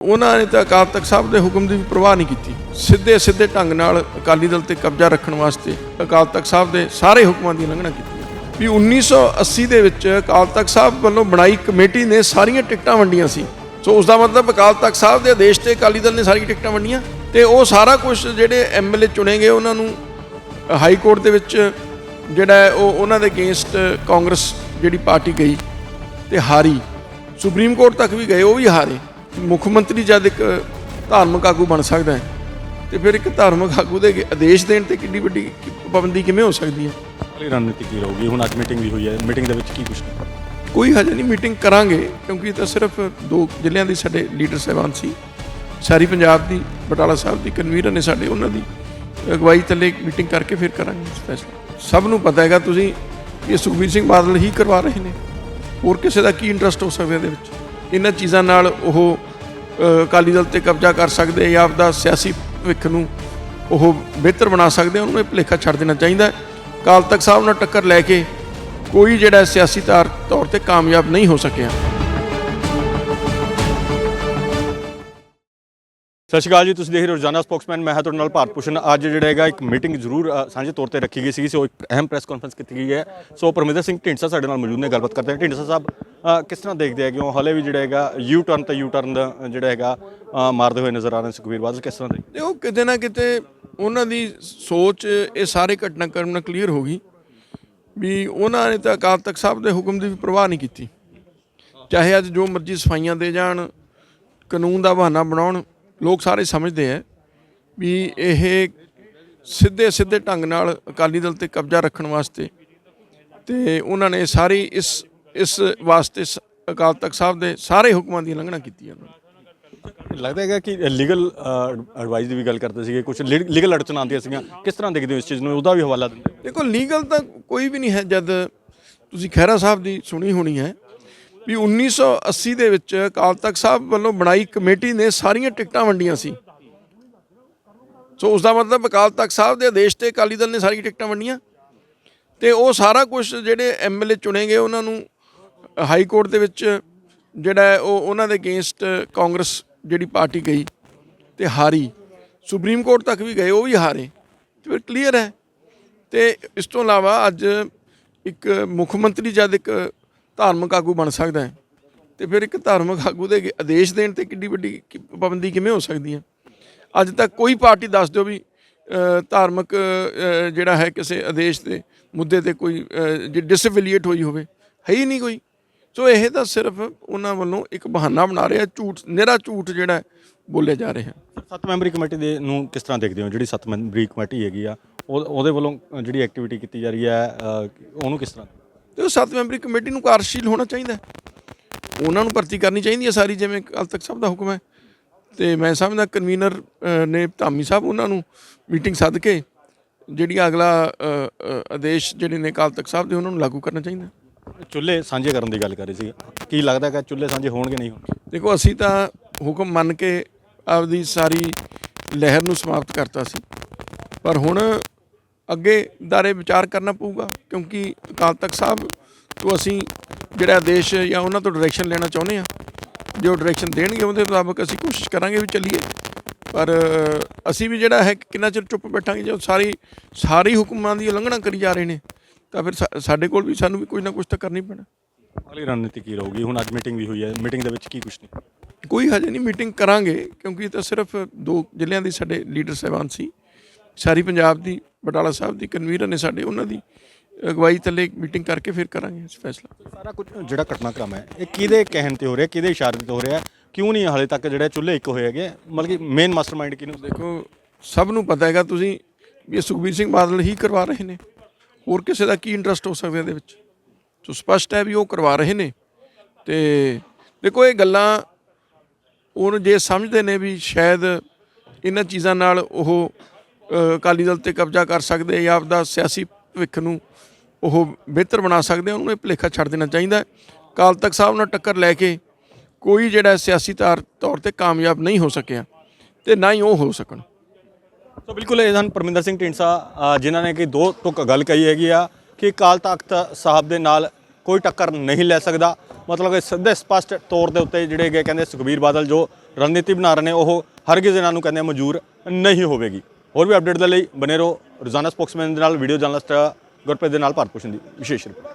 ਉਹਨਾਂ ਨੇ ਤਾਂ ਅਕਾਲ ਤਖਤ ਸਾਹਿਬ ਦੇ ਹੁਕਮ ਦੀ ਵੀ ਪ੍ਰਵਾਹ ਨਹੀਂ ਕੀਤੀ। ਸਿੱਧੇ ਸਿੱਧੇ ਢੰਗ ਨਾਲ ਅਕਾਲੀ ਦਲ ਤੇ ਕਬਜ਼ਾ ਰੱਖਣ ਵਾਸਤੇ ਅਕਾਲ ਤਖਤ ਸਾਹਿਬ ਦੇ ਸਾਰੇ ਹੁਕਮਾਂ ਦੀ ਉਲੰਘਣਾ ਕੀਤੀ ਵੀ 1980 ਦੇ ਵਿੱਚ ਅਕਾਲ ਤਖਤ ਸਾਹਿਬ ਵੱਲੋਂ ਬਣਾਈ ਕਮੇਟੀ ਨੇ ਸਾਰੀਆਂ ਟਿਕਟਾਂ ਵੰਡੀਆਂ ਸੀ। ਸੋ ਉਸ ਦਾ ਮਤਲਬ ਅਕਾਲ ਤਖਤ ਸਾਹਿਬ ਦੇ ਆਦੇਸ਼ ਤੇ ਅਕਾਲੀ ਦਲ ਨੇ ਸਾਰੀਆਂ ਟਿਕਟਾਂ ਵੰਡੀਆਂ ਤੇ ਉਹ ਸਾਰਾ ਕੁਝ ਜਿਹੜੇ ਐਮਐਲਏ ਚੁਣੇ ਗਏ ਉਹਨਾਂ ਨੂੰ, ਹਾਈ ਕੋਰਟ ਦੇ ਵਿੱਚ ਜਿਹੜਾ ਉਹ ਉਹਨਾਂ ਦੇ ਅਗੇਂਸਟ ਕਾਂਗਰਸ ਜਿਹੜੀ ਪਾਰਟੀ ਗਈ ਤੇ ਹਾਰੀ। ਸੁਪਰੀਮ ਕੋਰਟ ਤੱਕ ਵੀ ਗਏ, ਉਹ ਵੀ ਹਾਰੇ। ਮੁੱਖ ਮੰਤਰੀ ਜਦ ਇੱਕ ਧਾਰਮਿਕ ਆਗੂ ਬਣ ਸਕਦਾ ਹੈ ਤੇ ਫਿਰ ਇੱਕ ਧਾਰਮਿਕ ਆਗੂ ਦੇ ਆਦੇਸ਼ ਦੇਣ ਤੇ ਕਿੰਨੀ ਵੱਡੀ ਪਾਬੰਦੀ ਕਿਵੇਂ ਹੋ ਸਕਦੀ ਹੈ? ਅਗਲੀ ਰਣਨੀਤੀ ਕੀ ਰਹੂਗੀ? ਹੁਣ ਅੱਜ ਮੀਟਿੰਗ ਵੀ ਹੋਈ ਹੈ। ਮੀਟਿੰਗ ਦੇ ਵਿੱਚ ਕੀ ਕੁਝ ਕੋਈ ਹਜੇ ਨਹੀਂ ਮੀਟਿੰਗ ਕਰਾਂਗੇ ਕਿਉਂਕਿ ਇਹ ਤਾਂ ਸਿਰਫ ਦੋ ਜ਼ਿਲ੍ਹਿਆਂ ਦੇ ਸਾਡੇ ਲੀਡਰ ਸਾਹਿਬਾਨ ਸੀ। ਸਾਰੀ ਪੰਜਾਬ ਦੀ ਬਟਾਲਾ ਸਾਹਿਬ ਦੀ ਕਨਵੀਨਰ ਨੇ ਸਾਡੇ ਉਹਨਾਂ ਦੀ ਅਗਵਾਈ ਥੱਲੇ ਮੀਟਿੰਗ ਕਰਕੇ ਫਿਰ ਕਰਾਂਗੇ ਫੈਸਲਾ। ਸਭ ਨੂੰ ਪਤਾ ਹੈਗਾ ਤੁਸੀਂ ਕਿ ਇਹ ਸੁਖਬੀਰ ਸਿੰਘ ਬਾਦਲ ਹੀ ਕਰਵਾ ਰਹੇ ਨੇ। ਹੋਰ ਕਿਸੇ ਦਾ ਕੀ ਇੰਟਰਸਟ ਹੋ ਸਕਦਾ ਇਹਦੇ ਵਿੱਚ? ਇਹਨਾਂ ਚੀਜ਼ਾਂ ਨਾਲ ਉਹ ਅਕਾਲੀ ਦਲ ਤੇ ਕਬਜ਼ਾ ਕਰ ਸਕਦੇ ਜਾਂ ਆਪਦਾ ਸਿਆਸੀ ਭਵਿੱਖ ਨੂੰ ਉਹ ਬਿਹਤਰ ਬਣਾ ਸਕਦੇ ਆ, ਉਹਨੂੰ ਇਹ ਭੁਲੇਖਾ ਛੱਡ ਦੇਣਾ ਚਾਹੀਦਾ ਹੈ। ਅਕਾਲ ਤਖਤ ਸਾਹਿਬ ਨਾਲ ਟੱਕਰ ਲੈ ਕੇ ਕੋਈ ਜਿਹੜਾ ਸਿਆਸੀ ਤਾਰ ਤੌਰ ਤੇ ਕਾਮਯਾਬ ਨਹੀਂ ਹੋ ਸਕਿਆ ਸਤਿ ਸ਼੍ਰੀ ਅਕਾਲ ਜੀ, ਤੁਸੀਂ ਦੇਖ ਰਹੇ ਹੋ ਰੋਜ਼ਾਨਾ ਸਪੋਕਸਮੈਨ, ਮੈਂ ਹਾਂ ਤੁਹਾਡੇ ਨਾਲ ਭਾਰਤ ਭੂਸ਼ਣ। ਅੱਜ ਜਿਹੜਾ ਹੈਗਾ, ਇੱਕ ਮੀਟਿੰਗ ਜ਼ਰੂਰ ਸਾਂਝੇ ਤੌਰ ਤੇ ਰੱਖੀ ਗਈ ਸੀ ਸੋ ਇੱਕ ਅਹਿਮ ਪ੍ਰੈਸ ਕਾਨਫਰੰਸ ਕੀਤੀ ਗਈ ਹੈ। ਸੋ ਪਰਮਿੰਦਰ ਸਿੰਘ ਢੀਂਡਸਾ ਸਾਡੇ ਨਾਲ ਮੌਜੂਦ ਨੇ, ਗੱਲਬਾਤ ਕਰਦੇ ਹਾਂ ਢੀਂਡਸਾ ਸਾਹਿਬ ਕਿਸ ਤਰ੍ਹਾਂ ਦੇਖਦੇ ਆ ਕਿਉਂ ਹਲੇ ਵੀ ਜਿਹੜਾ ਹੈਗਾ ਯੂ ਟਰਨ ਤੇ ਯੂ ਟਰਨ ਦਾ ਜਿਹੜਾ ਹੈਗਾ ਮਾਰਦੇ ਹੋਏ ਨਜ਼ਰ ਆ ਰਹੇ ਨੇ ਸੁਖਬੀਰ ਬਾਦਲ, ਕਿਸ ਤਰ੍ਹਾਂ ਦੇ ਉਹ ਕਿਤੇ ਨਾ ਕਿਤੇ ਉਹਨਾਂ ਦੀ ਸੋਚ, ਇਹ ਸਾਰੇ ਘਟਨਾਕ੍ਰਮ ਨਾਲ ਕਲੀਅਰ ਹੋ ਗਈ ਵੀ ਉਹਨਾਂ ਨੇ ਤਾਂ ਅਕਾਲ ਤਖਤ ਸਾਹਿਬ ਦੇ ਹੁਕਮ ਦੀ ਵੀ ਪਰਵਾਹ ਨਹੀਂ ਕੀਤੀ। ਚਾਹੇ ਅੱਜ ਜੋ ਮਰਜ਼ੀ ਸਫਾਈਆਂ ਦੇ ਜਾਣ, ਕਾਨੂੰਨ ਦਾ ਬਹਾਨਾ ਬਣਾਉਣ ਲੋਕ ਸਾਰੇ ਸਮਝਦੇ ਆ ਵੀ ਇਹ ਸਿੱਧੇ ਸਿੱਧੇ ਢੰਗ ਨਾਲ ਅਕਾਲੀ ਦਲ ਤੇ ਕਬਜ਼ਾ ਰੱਖਣ ਵਾਸਤੇ ਤੇ ਉਹਨਾਂ ਨੇ ਸਾਰੀ ਇਸ ਇਸ ਵਾਸਤੇ ਅਕਾਲ ਤਖਤ ਸਾਹਿਬ ਦੇ ਸਾਰੇ ਹੁਕਮਾਂ ਦੀ ਉਲੰਘਣਾ ਕੀਤੀ ਹੈ ਉਹਨਾਂ ਨੇ। ਲੱਗਦਾ ਹੈਗਾ ਕਿ ਲੀਗਲ ਐਡਵਾਈਸ ਦੀ ਵੀ ਗੱਲ ਕਰਦੇ ਸੀਗੇ ਕੁਝ ਲੀਗਲ ਅੜਚਨ ਆਉਂਦੀਆਂ ਸੀਗੀਆਂ। ਕਿਸ ਤਰ੍ਹਾਂ ਦੇਖਦੇ ਹੋ ਇਸ ਚੀਜ਼ ਨੂੰ? ਉਹਦਾ ਵੀ ਹਵਾਲਾ ਦਿੰਦੇ ਦੇਖੋ ਲੀਗਲ ਤਾਂ ਕੋਈ ਵੀ ਨਹੀਂ ਹੈ ਜਦ ਤੁਸੀਂ ਖਹਿਰਾ ਸਾਹਿਬ ਦੀ ਸੁਣੀ ਹੋਣੀ ਹੈ। ਵੀ 1980 ਦੇ ਵਿੱਚ ਅਕਾਲ ਤਖਤ ਸਾਹਿਬ ਵੱਲੋਂ ਬਣਾਈ ਕਮੇਟੀ ਨੇ ਸਾਰੀਆਂ ਟਿਕਟਾਂ ਵੰਡੀਆਂ ਸੀ। ਸੋ ਉਸ ਦਾ ਮਤਲਬ ਅਕਾਲ ਤਖਤ ਸਾਹਿਬ ਦੇ ਆਦੇਸ਼ ਤੇ ਅਕਾਲੀ ਦਲ ਨੇ ਸਾਰੀਆਂ ਟਿਕਟਾਂ ਵੰਡੀਆਂ ਤੇ ਉਹ ਸਾਰਾ ਕੁਝ ਜਿਹੜੇ ਐਮਐਲਏ ਚੁਣੇ ਗਏ ਉਹਨਾਂ ਨੂੰ, ਹਾਈ ਕੋਰਟ ਦੇ ਵਿੱਚ ਜਿਹੜਾ ਉਹ ਉਹਨਾਂ ਦੇ ਅਗੇਂਸਟ ਕਾਂਗਰਸ ਜਿਹੜੀ ਪਾਰਟੀ ਗਈ ਤੇ ਹਾਰੀ। ਸੁਪਰੀਮ ਕੋਰਟ ਤੱਕ ਵੀ ਗਏ, ਉਹ ਵੀ ਹਾਰੇ। ਤੇ ਫਿਰ ਕਲੀਅਰ ਹੈ। ਤੇ ਇਸ ਤੋਂ ਇਲਾਵਾ ਅੱਜ ਇੱਕ ਮੁੱਖ ਮੰਤਰੀ ਜਦ ਇੱਕ ਧਾਰਮਿਕ ਆਗੂ ਬਣ ਸਕਦਾ ਹੈ। ਤੇ ਫਿਰ ਇੱਕ ਧਾਰਮਿਕ ਆਗੂ ਦੇ ਆਦੇਸ਼ ਦੇਣ ਤੇ ਕਿੱਡੀ ਵੱਡੀ ਕੀ- ਪਾਬੰਦੀ ਕਿਵੇਂ ਹੋ ਸਕਦੀ ਹੈ? ਅੱਜ ਤੱਕ ਕੋਈ ਪਾਰਟੀ ਦੱਸ ਦਿਓ ਵੀ ਧਾਰਮਿਕ ਜਿਹੜਾ ਹੈ ਕਿਸੇ ਆਦੇਸ਼ ਦੇ ਮੁੱਦੇ ਤੇ ਕੋਈ ਡਿਸਫੀਲੀਏਟ ਹੋਈ ਹੋਵੇ ਹੈ ਹੀ ਨਹੀਂ ਕੋਈ। ਸੋ ਇਹ ਤਾਂ ਸਿਰਫ ਉਹਨਾਂ ਵੱਲੋਂ ਇੱਕ ਬਹਾਨਾ ਬਣਾ ਰਿਹਾ ਝੂਠ ਨਿਹਰਾ ਝੂਠ ਜਿਹੜਾ ਹੈ, ਬੋਲਿਆ ਜਾ ਰਿਹਾ। ਸੱਤ ਮੈਂਬਰੀ ਕਮੇਟੀ ਦੇ ਨੂੰ ਕਿਸ ਤਰ੍ਹਾਂ ਦੇਖਦੇ ਹੋ? ਜਿਹੜੀ ਸੱਤ ਮੈਂਬਰੀ ਕਮੇਟੀ ਹੈਗੀ ਆ ਉਹ- ਉਹਦੇ ਵੱਲੋਂ ਜਿਹੜੀ ਐਕਟੀਵਿਟੀ ਕੀਤੀ ਜਾ ਰਹੀ ਹੈ ਉਹਨੂੰ ਕਿਸ ਤਰ੍ਹਾਂ ਤੇ ਉਹ ਸੱਤ ਮੈਂਬਰੀ ਕਮੇਟੀ ਨੂੰ ਕਾਰਜਸ਼ੀਲ ਹੋਣਾ ਚਾਹੀਦਾ। ਉਹਨਾਂ ਨੂੰ ਭਰਤੀ ਕਰਨੀ ਚਾਹੀਦੀ ਹੈ ਸਾਰੀ ਜਿਵੇਂ ਕੱਲ ਤੱਕ ਸਭ ਦਾ ਹੁਕਮ ਹੈ। ਤੇ ਮੈਂ ਸਮਝਦਾ ਕਨਵੀਨਰ ਨੇ ਧਾਮੀ ਸਾਹਿਬ ਉਹਨਾਂ ਨੂੰ ਮੀਟਿੰਗ ਸੱਦ ਕੇ ਜਿਹੜੀ ਅਗਲਾ ਆਦੇਸ਼ ਜਿਹੜੇ ਨੇ ਕੱਲ ਤੱਕ ਸਾਹਿਬ ਦੇ ਉਹਨਾਂ ਨੂੰ ਲਾਗੂ ਕਰਨਾ ਚਾਹੀਦਾ ਚੁੱਲ੍ਹੇ ਸਾਂਝੇ ਕਰਨ ਦੀ ਗੱਲ ਕਰ ਰਹੀ ਸੀ। ਕੀ ਲੱਗਦਾ ਕਿ ਚੁੱਲ੍ਹੇ ਸਾਂਝੇ ਹੋਣਗੇ ਨਹੀਂ ਹੋਣਗੇ? ਦੇਖੋ ਅਸੀਂ ਤਾਂ ਹੁਕਮ ਮੰਨ ਕੇ ਆਪਦੀ ਸਾਰੀ ਲਹਿਰ ਨੂੰ ਸਮਾਪਤ ਕਰਤਾ ਸੀ। ਪਰ ਹੁਣ ਅੱਗੇ ਦਾਰੇ ਵਿਚਾਰ ਕਰਨਾ ਪਊਗਾ ਕਿਉਂਕਿ ਅਕਾਲ ਤਖਤ ਸਾਹਿਬ ਤੋਂ ਅਸੀਂ ਜਿਹੜਾ ਆਦੇਸ਼ ਜਾਂ ਉਹਨਾਂ ਤੋਂ ਡਾਇਰੈਕਸ਼ਨ ਲੈਣਾ ਚਾਹੁੰਦੇ ਆ ਜੋ ਡਾਇਰੈਕਸ਼ਨ ਦੇਣਗੇ ਉਹਦੇ ਮੁਤਾਬਕ ਅਸੀਂ ਕੋਸ਼ਿਸ਼ ਕਰਾਂਗੇ ਵੀ ਚੱਲੀਏ। ਪਰ ਅਸੀਂ ਵੀ ਜਿਹੜਾ ਹੈ ਕਿੰਨਾ ਚਿਰ ਚੁੱਪ ਬੈਠਾਂਗੇ ਜਦੋਂ ਸਾਰੀ ਸਾਰੀ ਹੁਕਮਾਂ ਦੀ ਉਲੰਘਣਾ ਕਰੀ ਜਾ ਰਹੇ ਨੇ ਤਾਂ ਫਿਰ ਸਾਡੇ ਕੋਲ ਵੀ ਸਾਨੂੰ ਵੀ ਕੁਝ ਨਾ ਕੁਝ ਤਾਂ ਕਰਨਾ ਪੈਣਾ। ਅਗਲੀ ਰਣਨੀਤੀ ਕੀ ਰਹੂਗੀ? ਹੁਣ ਅੱਜ ਮੀਟਿੰਗ ਵੀ ਹੋਈ ਹੈ ਮੀਟਿੰਗ ਦੇ ਵਿੱਚ ਕੀ ਕੁਝ ਨਹੀਂ। ਕੋਈ ਹਜੇ ਨਹੀਂ ਮੀਟਿੰਗ ਕਰਾਂਗੇ ਕਿਉਂਕਿ ਇਹ ਤਾਂ ਸਿਰਫ ਦੋ ਜ਼ਿਲ੍ਹਿਆਂ ਦੀ ਸਾਡੇ ਲੀਡਰ ਸਾਹਿਬਾਨ ਸੀ ਸਾਰੀ ਪੰਜਾਬ ਦੀ ਬਟਾਲਾ ਸਾਹਿਬ ਦੀ ਕਨਵੀਨਰ ਨੇ ਸਾਡੇ ਉਹਨਾਂ ਦੀ ਅਗਵਾਈ ਥੱਲੇ ਮੀਟਿੰਗ ਕਰਕੇ ਫਿਰ ਕਰਾਂਗੇ ਇਸ ਫੈਸਲਾ। ਸਾਰਾ ਕੁਝ ਜਿਹੜਾ ਘਟਨਾਕ੍ਰਮ ਹੈ ਇਹ ਕਿਹਦੇ ਕਹਿਣ ਤੇ ਹੋ ਰਿਹਾ ਕਿਹਦੇ ਇਸ਼ਾਰੇ ਤੇ ਹੋ ਰਿਹਾ? ਕਿਉਂ ਨਹੀਂ ਹਾਲੇ ਤੱਕ ਜਿਹੜੇ ਚੁੱਲ੍ਹੇ ਇੱਕ ਹੋਏ ਹੈਗੇ? ਮਤਲਬ ਕਿ ਮੇਨ ਮਾਸਟਰਮਾਈਂਡ ਕਿਹਨੂੰ ਦੇਖੋ ਸਭ ਨੂੰ ਪਤਾ ਹੈਗਾ ਤੁਸੀਂ ਵੀ ਇਹ ਸੁਖਬੀਰ ਸਿੰਘ ਬਾਦਲ ਹੀ ਕਰਵਾ ਰਹੇ ਨੇ। ਹੋਰ ਕਿਸੇ ਦਾ ਕੀ ਇੰਟਰਸਟ ਹੋ ਸਕਦਾ ਇਹਦੇ ਵਿੱਚ? ਸੋ ਸਪਸ਼ਟ ਹੈ ਵੀ ਉਹ ਕਰਵਾ ਰਹੇ ਨੇ। ਤੇ ਦੇਖੋ ਇਹ ਗੱਲਾਂ ਉਹਨੂੰ ਜੇ ਸਮਝਦੇ ਨੇ ਵੀ ਸ਼ਾਇਦ ਇਹਨਾਂ ਚੀਜ਼ਾਂ ਨਾਲ ਉਹ ਅਕਾਲੀ ਦਲ ਤੇ ਕਬਜ਼ਾ ਕਰ ਸਕਦੇ ਜਾਂ ਆਪਦਾ ਸਿਆਸੀ ਭਵਿੱਖ ਨੂੰ ਉਹ ਬਿਹਤਰ ਬਣਾ ਸਕਦੇ ਉਹਨੂੰ ਇਹ ਭੁਲੇਖਾ ਛੱਡ ਦੇਣਾ ਚਾਹੀਦਾ ਕਾਲ ਤਖਤ ਸਾਹਿਬ ਨਾਲ ਟੱਕਰ ਲੈ ਕੇ ਕੋਈ ਜਿਹੜਾ ਸਿਆਸੀ ਤਾਰ, ਤੌਰ ਤੇ ਕਾਮਯਾਬ ਨਹੀਂ ਹੋ ਸਕਿਆ ਤੇ ਨਾ ਹੀ ਉਹ ਹੋ ਸਕਣ। ਸੋ ਬਿਲਕੁਲ ਇਹ ਹਨ ਪਰਮਿੰਦਰ ਸਿੰਘ ਢੀਂਡਸਾ ਜਿਨ੍ਹਾਂ ਨੇ ਕਿ ਦੋ ਟੁਕ ਗੱਲ ਕਹੀ ਹੈਗੀ ਆ ਕਿ ਅਕਾਲ ਤਖਤ ਸਾਹਿਬ ਦੇ ਨਾਲ ਕੋਈ ਟੱਕਰ ਨਹੀਂ ਲੈ ਸਕਦਾ। ਮਤਲਬ ਕਿ ਸਿੱਧੇ ਸਪਸ਼ਟ ਤੌਰ ਦੇ ਉੱਤੇ ਜਿਹੜੇ ਹੈਗੇ ਕਹਿੰਦੇ ਸੁਖਬੀਰ ਬਾਦਲ ਜੋ ਰਣਨੀਤੀ ਬਣਾ ਰਹੇ ਨੇ, ਉਹ ਹਰਗਿਜ਼ ਇਹਨਾਂ ਨੂੰ ਕਹਿੰਦੇ ਆ ਮਨਜ਼ੂਰ ਨਹੀਂ ਹੋਵੇਗੀ। ਹੋਰ ਵੀ ਅਪਡੇਟ ਦੇ ਲਈ ਬਨੇ ਰਹੋ ਰੋਜ਼ਾਨਾ ਸਪੋਕਸਮੈਨ ਦੇ ਨਾਲ, ਵੀਡੀਓ ਜਰਨਲਿਸਟ ਗੁਰਪ੍ਰੀਤ ਦੇ ਨਾਲ, ਭਾਰਤ ਭੂਸ਼ਣ ਦੀ ਵਿਸ਼ੇਸ਼ ਰਿਪੋਰਟ।